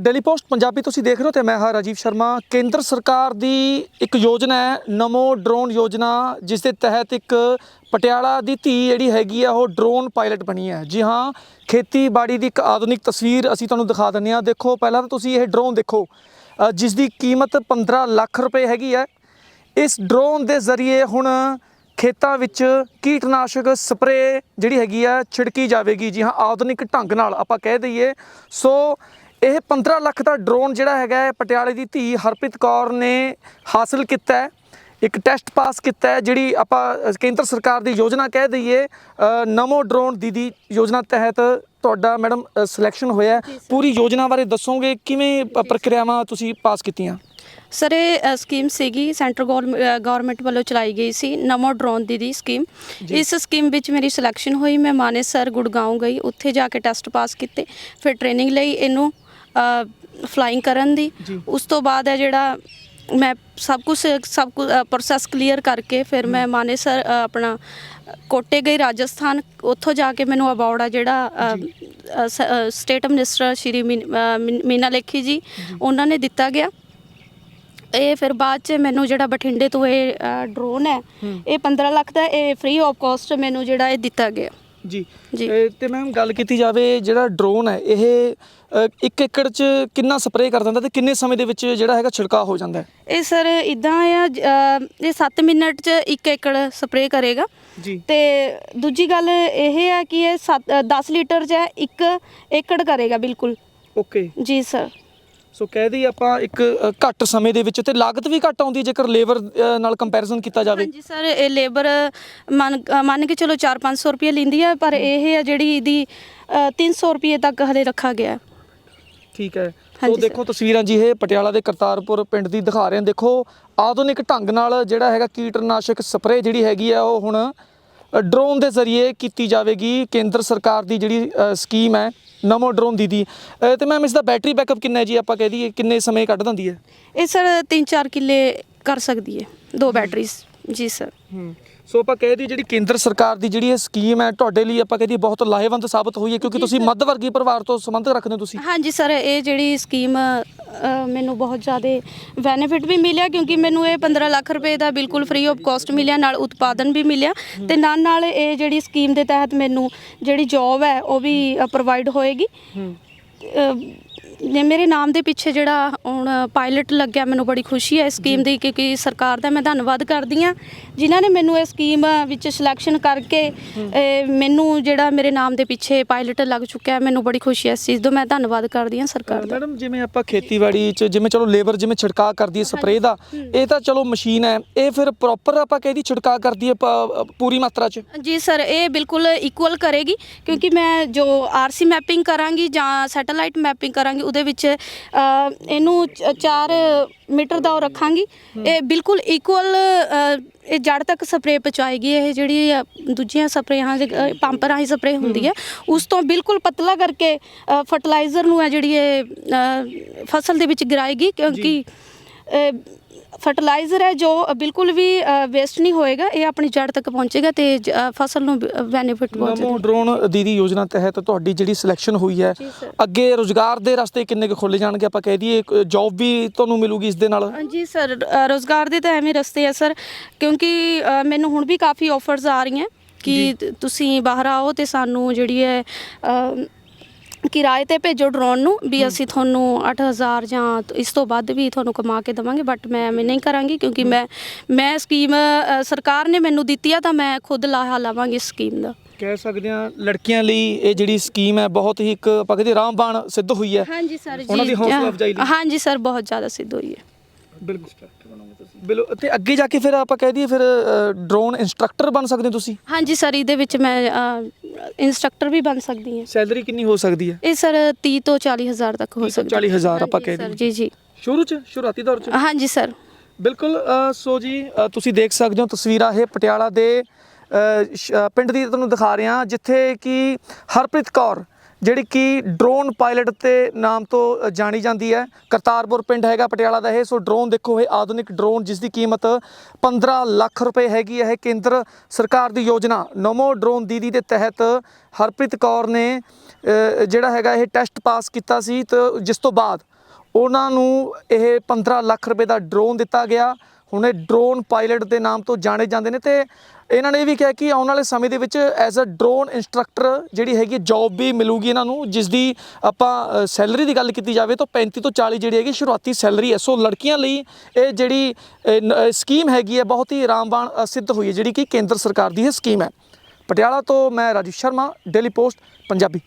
Daily post Punjabi ਤੁਸੀਂ ਦੇਖ ਰਹੇ ਹੋ ਤੇ ਮੈਂ ਹਾਂ ਰਾਜੀਵ ਸ਼ਰਮਾ। ਕੇਂਦਰ ਸਰਕਾਰ ਦੀ ਇੱਕ ਯੋਜਨਾ ਹੈ, ਨਮੋ ਡਰੋਨ ਯੋਜਨਾ, ਜਿਸ ਦੇ ਤਹਿਤ ਇੱਕ ਪਟਿਆਲਾ ਦੀ ਧੀ ਜਿਹੜੀ ਹੈਗੀ ਆ, ਉਹ ਡਰੋਨ ਪਾਇਲਟ ਬਣੀ ਹੈ। ਜੀ ਹਾਂ, ਖੇਤੀਬਾੜੀ ਦੀ ਇੱਕ ਆਧੁਨਿਕ ਤਸਵੀਰ ਅਸੀਂ ਤੁਹਾਨੂੰ ਦਿਖਾ ਦਿੰਦੇ ਹਾਂ। ਦੇਖੋ, ਪਹਿਲਾਂ ਤਾਂ ਤੁਸੀਂ ਇਹ ਡਰੋਨ ਦੇਖੋ। ਜਿਸ ਦੀ ਕੀਮਤ 15 ਲੱਖ ਰੁਪਏ ਹੈਗੀ ਹੈ। ਇਸ ਡਰੋਨ ਦੇ ਜ਼ਰੀਏ ਹੁਣ ਖੇਤਾਂ ਵਿੱਚ ਕੀਟਨਾਸ਼ਕ ਸਪਰੇ ਜਿਹੜੀ ਹੈਗੀ ਆ, ਛਿੜਕੀ ਜਾਵੇਗੀ। ਜੀ ਹਾਂ, ਆਧੁਨਿਕ ਢੰਗ ਨਾਲ ਆਪਾਂ ਕਹਿ ਦਈਏ। ਸੋ ਇਹ 15 ਲੱਖ ਦਾ ਡਰੋਨ ਜਿਹੜਾ ਹੈਗਾ ਪਟਿਆਲੇ ਦੀ ਧੀ ਹਰਪ੍ਰੀਤ ਕੌਰ ਨੇ ਹਾਸਲ ਕੀਤਾ ਹੈ। ਇੱਕ ਟੈਸਟ ਪਾਸ ਕੀਤਾ ਹੈ ਜਿਹੜੀ ਆਪਾਂ ਕੇਂਦਰ ਸਰਕਾਰ ਦੀ ਯੋਜਨਾ ਕਹਿ ਦਈਏ ਨਮੋ ਡਰੋਨ ਦੀਦੀ ਯੋਜਨਾ ਤਹਿਤ ਤੁਹਾਡਾ ਮੈਡਮ ਸਿਲੈਕਸ਼ਨ ਹੋਇਆ। ਪੂਰੀ ਯੋਜਨਾ ਬਾਰੇ ਦੱਸੋਗੇ ਕਿਵੇਂ ਪ੍ਰਕਿਰਿਆਵਾਂ ਤੁਸੀਂ ਪਾਸ ਕੀਤੀਆਂ? ਸਰ ਇਹ ਸਕੀਮ ਸੀਗੀ ਸੈਂਟਰ ਗਵਰਨਮੈਂਟ ਵੱਲੋਂ ਚਲਾਈ ਗਈ ਸੀ ਨਮੋ ਡਰੋਨ ਦੀ ਦੀ ਸਕੀਮ ਇਸ ਸਕੀਮ ਵਿੱਚ ਮੇਰੀ ਸਿਲੈਕਸ਼ਨ ਹੋਈ ਮੈਂ ਮਾਨੇਸਰ ਗੁੜਗਾਉਂ ਗਈ ਉੱਥੇ ਜਾ ਕੇ ਟੈਸਟ ਪਾਸ ਕੀਤੇ ਫਿਰ ਟ੍ਰੇਨਿੰਗ ਲਈ ਇਹਨੂੰ ਫਲਾਈਂਗ ਕਰਨ ਦੀ। ਉਸ ਤੋਂ ਬਾਅਦ ਹੈ ਜਿਹੜਾ ਮੈਂ ਸਭ ਕੁਝ ਸਭ ਕੁਝ ਪ੍ਰੋਸੈਸ ਕਲੀਅਰ ਕਰਕੇ ਫਿਰ ਮੈਂ ਮਾਨੇਸਰ ਆਪਣਾ ਕੋਟੇ ਗਈ ਰਾਜਸਥਾਨ। ਉੱਥੋਂ ਜਾ ਕੇ ਮੈਨੂੰ ਅਵਾਰਡ ਆ ਜਿਹੜਾ ਸਟੇਟ ਮਿਨਿਸਟਰ ਸ਼੍ਰੀ ਮੀਨਾ ਲੇਖੀ ਜੀ ਉਹਨਾਂ ਨੇ ਦਿੱਤਾ ਗਿਆ। ਇਹ ਫਿਰ ਬਾਅਦ ਚ ਮੈਨੂੰ ਜਿਹੜਾ ਬਠਿੰਡੇ ਤੋਂ ਇਹ ਡਰੋਨ ਹੈ ਇਹ 15 ਲੱਖ ਦਾ ਇਹ ਫ੍ਰੀ ਆਫ ਕਾਸਟ ਮੈਨੂੰ ਜਿਹੜਾ ਇਹ ਦਿੱਤਾ ਗਿਆ। ਜੀ। ਜੀ। ਇਹ ਤੇ ਮੈਮ ਗੱਲ ਕੀਤੀ ਜਾਵੇ ਜਿਹੜਾ ਡਰੋਨ ਹੈ ਇਹ ਅ, ਇੱਕ ਏਕੜ 'ਚ ਕਿੰਨਾ ਸਪਰੇਅ ਕਰ ਦਿੰਦਾ ਤੇ ਕਿੰਨੇ ਸਮੇਂ ਦੇ ਵਿੱਚ ਜਿਹੜਾ ਹੈਗਾ ਛਿੜਕਾਅ ਹੋ ਜਾਂਦਾ ਹੈ? ਇਹ ਸਰ ਇਦਾਂ ਆ ਜ- ਇਹ 7 ਮਿੰਟ ਚ 1 ਏਕੜ ਸਪਰੇਅ ਕਰੇਗਾ। ਜੀ। ਤੇ ਦੂਜੀ ਗੱਲ ਇਹ ਹੈ ਕਿ ਇਹ 10 ਲੀਟਰ ਚ 1 ਏਕੜ ਕਰੇਗਾ ਬਿਲਕੁਲ। ਓਕੇ। ਜੀ ਸਰ। ਸੋ ਕਹਿ ਦਈਏ ਆਪਾਂ ਇੱਕ ਅ, ਘੱਟ ਸਮੇਂ ਦੇ ਵਿੱਚ ਤੇ ਲਾਗਤ ਵੀ ਘੱਟ ਆਉਂਦੀ ਹੈ ਜੇਕਰ ਲੇਬਰ ਨਾਲ ਕੰਪੈਰੀਜ਼ਨ ਕੀਤਾ ਜਾਵੇ ਹਾਂਜੀ ਸਰ ਇਹ ਲੇਬਰ ਮੰਨ ਅ, ਮੰਨ ਕੇ ਚਲੋ 4-500 ਰੁਪਏ ਲੈਂਦੀ ਹੈ ਪਰ ਇਹ ਹੈ ਜਿਹੜੀ ਇਹਦੀ ਅ, 300 ਰੁਪਏ ਤੱਕ ਹਲੇ ਰੱਖਾ ਗਿਆ ਹੈ। ਠੀਕ ਹੈ ਸੋ ਹਾਂਜੀ ਸਰ। ਦੇਖੋ ਤਸਵੀਰਾਂ ਜੀ ਇਹ ਪਟਿਆਲਾ ਦੇ ਕਰਤਾਰਪੁਰ ਪਿੰਡ ਦੀ ਦਿਖਾ ਰਹੇ ਹਾਂ ਦੇਖੋ ਆਧੁਨਿਕ ਢੰਗ ਨਾਲ ਜਿਹੜਾ ਹੈਗਾ ਕੀਟਨਾਸ਼ਕ ਸਪਰੇਅ ਜਿਹੜੀ ਹੈਗੀ ਆ ਉਹ ਹੁਣ ਡਰੋਨ ਦੇ ਜ਼ਰੀਏ ਕੀਤੀ ਜਾਵੇਗੀ। ਕੇਂਦਰ ਸਰਕਾਰ ਦੀ ਜਿਹੜੀ ਸਕੀਮ ਹੈ ਨਮੋ ਡਰੋਨ ਦੀਦੀ ਅ, ਤੇ ਮੈਮ ਇਸ ਦਾ ਬੈਟਰੀ ਬੈਕਅਪ ਕਿੰਨਾ ਹੈ ਜੀ? ਆਪਾਂ ਕਹਿ ਦਈਏ ਕਿੰਨੇ ਸਮੇਂ ਕੱਢ ਦਿੰਦੀ ਹੈ? ਇਹ ਸਰ 3-4 ਕਿੱਲੇ ਕਰ ਸਕਦੀ ਹੈ। ਦੋ ਬੈਟਰੀਜ਼ ਜੀ ਸਰ ਹੂੰ। ਸੋ ਆਪਾਂ ਕਹਿ ਦਈਏ ਜਿਹੜੀ ਕੇਂਦਰ ਸਰਕਾਰ ਦੀ ਜਿਹੜੀ ਇਹ ਸਕੀਮ ਹੈ ਤੁਹਾਡੇ ਲਈ ਆਪਾਂ ਕਹਿ ਦਈਏ ਬਹੁਤ ਲਾਹੇਵੰਦ ਸਾਬਤ ਹੋਈ ਹੈ ਕਿਉਂਕਿ ਤੁਸੀਂ ਮੱਧ ਵਰਗੀ ਪਰਿਵਾਰ ਤੋਂ ਸੰਬੰਧ ਰੱਖਦੇ ਹੋ ਤੁਸੀਂ। ਹਾਂਜੀ ਸਰ ਇਹ ਜਿਹੜੀ ਸਕੀਮ ਅ, ਮੈਨੂੰ ਬਹੁਤ ਜ਼ਿਆਦਾ ਬੈਨੀਫਿਟ ਵੀ ਮਿਲਿਆ ਕਿਉਂਕਿ ਮੈਨੂੰ ਇਹ 15 ਲੱਖ ਰੁਪਏ ਦਾ ਬਿਲਕੁਲ ਫ੍ਰੀ ਆਫ ਕਾਸਟ ਮਿਲਿਆ ਨਾਲ ਉਤਪਾਦਨ ਵੀ ਮਿਲਿਆ ਤੇ ਨਾਲ ਨਾਲ ਇਹ ਜਿਹੜੀ ਸਕੀਮ ਦੇ ਤਹਿਤ ਮੈਨੂੰ ਜਿਹੜੀ ਜੌਬ ਹੈ ਉਹ ਵੀ ਪ੍ਰੋਵਾਈਡ ਹੋਏਗੀ। ਨੇ ਮੇਰੇ ਨਾਮ ਦੇ ਪਿੱਛੇ ਜਿਹੜਾ ਹੁਣ ਪਾਇਲਟ ਲੱਗਿਆ ਮੈਨੂੰ ਬੜੀ ਖੁਸ਼ੀ ਹੈ ਇਸ ਸਕੀਮ ਦੀ ਕਿਉਂਕਿ ਸਰਕਾਰ ਦਾ ਮੈਂ ਧੰਨਵਾਦ ਕਰਦੀ ਹਾਂ। ਜਿਨ੍ਹਾਂ ਨੇ ਮੈਨੂੰ ਇਹ ਸਕੀਮ ਵਿੱਚ ਸਿਲੈਕਸ਼ਨ ਕਰਕੇ ਮੈਨੂੰ ਜਿਹੜਾ ਮੇਰੇ ਨਾਮ ਦੇ ਪਿੱਛੇ ਪਾਇਲਟ ਲੱਗ ਚੁੱਕਿਆ ਮੈਨੂੰ ਬੜੀ ਖੁਸ਼ੀ ਹੈ ਇਸ ਚੀਜ਼ ਤੋਂ। ਮੈਂ ਧੰਨਵਾਦ ਕਰਦੀ ਹਾਂ ਸਰਕਾਰ ਦਾ। ਮੈਡਮ ਜਿਵੇਂ ਆਪਾਂ ਖੇਤੀਬਾੜੀ ਚ ਜਿਵੇਂ ਚਲੋ ਲੇਬਰ ਜਿਵੇਂ ਛਿੜਕਾਅ ਕਰਦੀ ਹੈ ਸਪਰੇਅ ਦਾ ਇਹ ਤਾਂ ਚਲੋ ਮਸ਼ੀਨ ਹੈ। ਇਹ ਫਿਰ ਪ੍ਰੋਪਰ ਆਪਾਂ ਕਹਿਦੀ ਛਿੜਕਾਅ ਕਰਦੀ ਹੈ ਪੂਰੀ ਮਾਤਰਾ ਚ? ਜੀ ਸਰ ਇਹ ਬਿਲਕੁਲ ਇਕੁਅਲ ਕਰੇਗੀ ਕਿਉਂਕਿ ਮੈਂ ਜੋ ਆਰਸੀ ਮੈਪਿੰਗ ਕਰਾਂਗੀ ਜਾਂ ਸੈਟੇਲਾਈਟ ਮੈਪਿੰਗ ਕਰਾਂਗੀ ਉਹਦੇ ਵਿੱਚ ਇਹਨੂੰ 4 ਮੀਟਰ ਦਾ ਉਹ ਰੱਖਾਂਗੀ। ਇਹ ਬਿਲਕੁਲ ਇਕੁਅਲ ਇਹ ਜੜ ਤੱਕ ਸਪਰੇਅ ਪਹੁੰਚਾਏਗੀ ਇਹ ਜਿਹੜੀ ਦੂਜੀਆਂ ਸਪਰੇਆਂ ਪੰਪ ਰਾਹੀਂ ਸਪਰੇਅ ਹੁੰਦੀ ਹੈ। ਉਸ ਤੋਂ ਬਿਲਕੁਲ ਪਤਲਾ ਕਰਕੇ ਫਰਟੀਲਾਈਜ਼ਰ ਨੂੰ ਹੈ ਜਿਹੜੀ ਇਹ ਫਸਲ ਦੇ ਵਿੱਚ ਗਿਰਾਏਗੀ ਕਿਉਂਕਿ ਫਰਟੀਲਾਈਜ਼ਰ ਹੈ ਜੋ ਬਿਲਕੁਲ ਵੀ ਵੇਸਟ ਨਹੀਂ ਹੋਏਗਾ ਇਹ ਆਪਣੀ ਜੜ ਤੱਕ ਪਹੁੰਚੇਗਾ ਤੇ ਜ- ਅ, ਫਸਲ ਨੂੰ ਬੈਨੀਫਿਟ ਨਮੋ ਪਹੁੰਚੇਗਾ। ਡਰੋਨ ਦੀਦੀ ਯੋਜਨਾ ਤਹਿਤ ਤੁਹਾਡੀ ਜਿਹੜੀ ਸਿਲੈਕਸ਼ਨ ਹੋਈ ਹੈ ਜੀ ਸਰ। ਅੱਗੇ ਰੋਜ਼ਗਾਰ ਦੇ ਰਸਤੇ ਕਿੰਨੇ ਕੁ ਖੋਲੇ ਜਾਣਗੇ ਆਪਾਂ ਕਹਿ ਦਈਏ ਜੌਬ ਵੀ ਤੁਹਾਨੂੰ ਮਿਲੂਗੀ ਇਸ ਦੇ ਨਾਲ? ਜੀ ਸਰ ਰੋਜ਼ਗਾਰ ਦੇ ਤਾਂ ਐਵੇਂ ਰਸਤੇ ਆ ਸਰ ਕਿਉਂਕਿ ਅ, ਮੈਨੂੰ ਹੁਣ ਵੀ ਕਾਫੀ ਆਫਰਸ ਆ ਰਹੀਆਂ ਕਿ ਤੁਸੀਂ ਬਾਹਰ ਆਓ ਤੇ ਸਾਨੂੰ ਜਿਹੜੀ ਹੈ ਅ, ਕਿਰਾਏ ਤੇ ਭੇਜੋ ਡਰੋਨ ਨੂੰ ਵੀ ਅਸੀਂ ਤੁਹਾਨੂੰ 8000 ਜਾਂ ਇਸ ਤੋਂ ਵੱਧ ਵੀ ਤੁਹਾਨੂੰ ਕਮਾ ਕੇ ਦਵਾਂਗੇ ਬਟ ਮੈਂ ਐਵੇਂ ਨਹੀਂ ਕਰਾਂਗੀ ਕਿਉਂਕਿ ਮੈਂ ਮੈਂ ਸਕੀਮ ਅ, ਸਰਕਾਰ ਨੇ ਮੈਨੂੰ ਦਿੱਤੀ ਆ ਤਾਂ ਮੈਂ ਖੁਦ ਲਾਹਾ ਲਵਾਂਗੀ ਇਸ ਸਕੀਮ ਦਾ। ਕਹਿ ਸਕਦੇ ਹਾਂ ਲੜਕੀਆਂ ਲਈ ਇਹ ਜਿਹੜੀ ਸਕੀਮ ਹੈ ਬਹੁਤ ਹੀ ਇੱਕ ਆਪਾਂ ਕਹਿੰਦੇ ਰਾਮਬਾਣ ਸਿੱਧ ਹੋਈ ਹੈ। ਹਾਂਜੀ ਸਰ ਜੀ। ਉਹਨਾਂ ਦੀ ਹੌਸਲਾ ਅਫਜ਼ਾਈ ਲਈ। ਹਾਂਜੀ ਸਰ ਬਹੁਤ ਜ਼ਿਆਦਾ ਸਿੱਧ ਹੋਈ ਹੈ। ਬਿਲਕੁਲ। ਬਿਲੋ ਤੇ ਅੱਗੇ ਜਾ ਕੇ ਫਿਰ ਆਪਾਂ ਕਹਿ ਦਈਏ ਫਿਰ ਡਰੋਨ ਇੰਸਟ੍ਰਕਟਰ ਬਣ ਸਕਦੇ ਹੋ ਤੁਸੀਂ? ਹਾਂਜੀ ਸਰ ਇਹਦੇ ਵਿੱਚ ਮੈਂ ਇਨਸਟ੍ਰਕਟਰ ਵੀ ਬਣ ਸਕਦੀ ਹਾਂ। ਸੈਲਰੀ ਕਿੰਨੀ ਹੋ ਸਕਦੀ ਹੈ? ਇਹ ਸਰ 30 ਤੋਂ 40 ਹਜ਼ਾਰ ਤੱਕ ਹੋ 30 ਤੋਂ ਸਕਦਾ 40 ਹਜ਼ਾਰ ਆਪਾਂ ਕਹਿ ਸਰ, ਦਈਏ। ਜੀ ਜੀ। ਸ਼ੁਰੂ ਚ? ਸ਼ੁਰੂਆਤੀ ਦੌਰ ਚ? ਹਾਂਜੀ ਸਰ। ਬਿਲਕੁਲ ਸੋ ਜੀ ਤੁਸੀਂ ਦੇਖ ਸਕਦੇ ਹੋ ਤਸਵੀਰਾਂ ਇਹ ਪਟਿਆਲਾ ਦੇ ਪਿੰਡ ਦੀ ਤੁਹਾਨੂੰ ਦਿਖਾ ਰਹੇ ਜਿੱਥੇ ਕਿ ਹਰਪ੍ਰੀਤ ਕੌਰ ਜਿਹੜੀ ਕਿ ਡਰੋਨ ਪਾਇਲਟ ਤੇ ਨਾਮ ਤੋਂ ਜਾਣੀ ਜਾਂਦੀ ਹੈ। ਕਰਤਾਰਪੁਰ ਪਿੰਡ ਹੈਗਾ ਪਟਿਆਲਾ ਦਾ ਇਹ। ਸੋ ਡਰੋਨ ਦੇਖੋ, ਇਹ ਆਧੁਨਿਕ ਡਰੋਨ ਜਿਸ ਦੀ ਕੀਮਤ 15 ਲੱਖ ਰੁਪਏ ਹੈਗੀ ਹੈ। ਇਹ ਕੇਂਦਰ ਸਰਕਾਰ ਦੀ ਯੋਜਨਾ, ਨਮੋ ਡਰੋਨ ਦੀਦੀ ਦੇ ਤਹਿਤ ਹਰਪ੍ਰੀਤ ਕੌਰ ਨੇ ਜਿਹੜਾ ਹੈਗਾ ਇਹ ਟੈਸਟ ਪਾਸ ਕੀਤਾ ਸੀ। ਤੇ ਜਿਸ ਤੋਂ ਬਾਅਦ ਉਹਨਾਂ ਨੂੰ ਇਹ 15 ਲੱਖ ਰੁਪਏ ਦਾ ਡਰੋਨ ਦਿੱਤਾ ਗਿਆ। ਹੁਣ ਇਹ ਡਰੋਨ ਪਾਇਲਟ ਦੇ ਨਾਮ ਤੋਂ ਜਾਣੇ ਜਾਂਦੇ ਨੇ ਤੇ ਇਹਨਾਂ ਨੇ ਇਹ ਵੀ ਕਿਹਾ ਕਿ ਆਉਣ ਵਾਲੇ ਸਮੇਂ ਦੇ ਵਿੱਚ ਐਜ਼ ਅ ਡਰੋਨ ਇੰਸਟ੍ਰਕਟਰ ਜਿਹੜੀ ਹੈਗੀ ਜੌਬ ਵੀ ਮਿਲੂਗੀ ਇਹਨਾਂ ਨੂੰ ਜਿਸ ਦੀ ਆਪਾਂ ਸੈਲਰੀ ਦੀ ਗੱਲ ਕੀਤੀ ਜਾਵੇ ਤਾਂ 35 ਤੋਂ 40 ਜਿਹੜੀ ਹੈਗੀ ਸ਼ੁਰੂਆਤੀ ਸੈਲਰੀ ਹੈ। ਸੋ ਲੜਕੀਆਂ ਲਈ ਇਹ ਜਿਹੜੀ ਸਕੀਮ ਹੈਗੀ ਹੈ, ਬਹੁਤ ਹੀ ਆਰਾਮਬਾਨ ਸਿੱਧ ਹੋਈ ਹੈ, ਜਿਹੜੀ ਕਿ ਕੇਂਦਰ ਸਰਕਾਰ ਦੀ ਇਹ ਸਕੀਮ ਹੈ। ਪਟਿਆਲਾ ਤੋਂ ਮੈਂ ਰਾਜੀਵ ਸ਼ਰਮਾ ਡੇਲੀ ਪੋਸਟ ਪੰਜਾਬੀ।